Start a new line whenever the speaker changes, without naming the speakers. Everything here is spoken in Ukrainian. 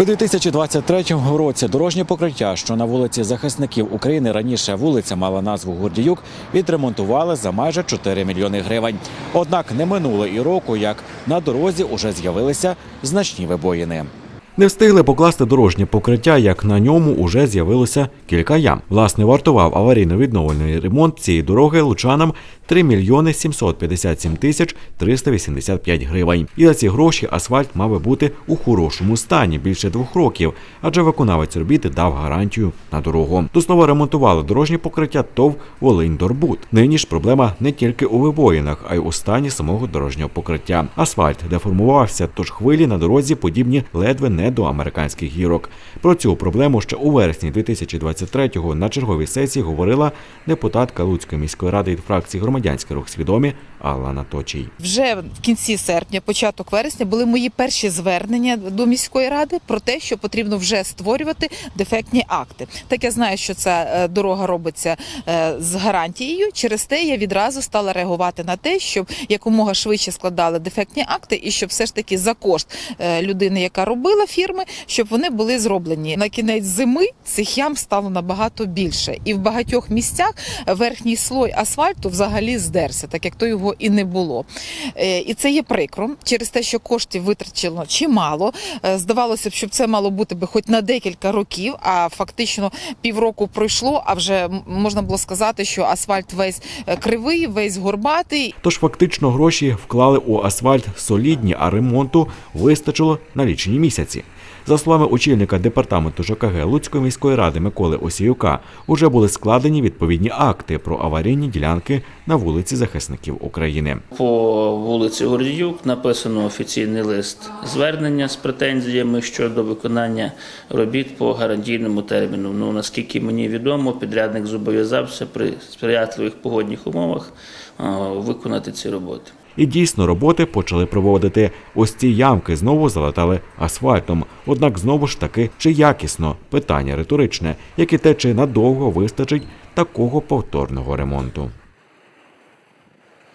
У 2023 році дорожнє покриття, що на вулиці захисників України раніше вулиця мала назву Гордіюк, відремонтували за майже 4 мільйони гривень. Однак не минуло і року, як на дорозі уже з'явилися значні вибоїни. Не встигли покласти дорожнє покриття, як на ньому уже з'явилося кілька ям. Власне, вартував аварійно-відновлений ремонт цієї дороги лучанам 3 мільйони 757 тисяч 385 гривень. І за ці гроші асфальт мав би бути у хорошому стані більше двох років, адже виконавець робіти дав гарантію на дорогу. До слова ремонтували дорожнє покриття ТОВ Волинь-Дорбут. Нині ж проблема не тільки у вибоїнах, а й у стані самого дорожнього покриття. Асфальт деформувався, тож хвилі на дорозі подібні ледве не до американських гірок. Про цю проблему ще у вересні 2023-го на черговій сесії говорила депутатка Луцької міської ради від фракції громадянський рух свідомі Алла Наточій.
Вже в кінці серпня, початок вересня, були мої перші звернення до міської ради про те, що потрібно вже створювати дефектні акти. Так я знаю, що ця е, дорога робиться е, з гарантією. Через те я відразу стала реагувати на те, щоб якомога швидше складали дефектні акти, і щоб все ж таки за кошт е, людини, яка робила фірми, щоб вони були зроблені на кінець зими. Цих ям стало набагато більше, і в багатьох місцях верхній слой асфальту взагалі здерся, так як то його і не було. Е, І це є прикро через те, що коштів витрачено чимало. Е, Здавалося б, щоб це мало бути би хоч на декілька років, а фактично півроку пройшло. А вже можна було сказати, що асфальт весь е, кривий, весь горбатий.
Тож фактично гроші вклали у асфальт солідні, а ремонту вистачило на лічені місяці. За словами очільника департаменту ЖКГ Луцької міської ради Миколи Осіюка, уже були складені відповідні акти про аварійні ділянки на вулиці захисників України.
По вулиці Гордіюк написано офіційний лист звернення з претензіями щодо виконання робіт по гарантійному терміну. Ну наскільки мені відомо, підрядник зобов'язався при сприятливих погодних умовах виконати ці роботи.
І дійсно роботи почали проводити. Ось ці ямки знову залатали асфальтом. Однак знову ж таки, чи якісно питання риторичне, як і те, чи надовго вистачить такого повторного ремонту.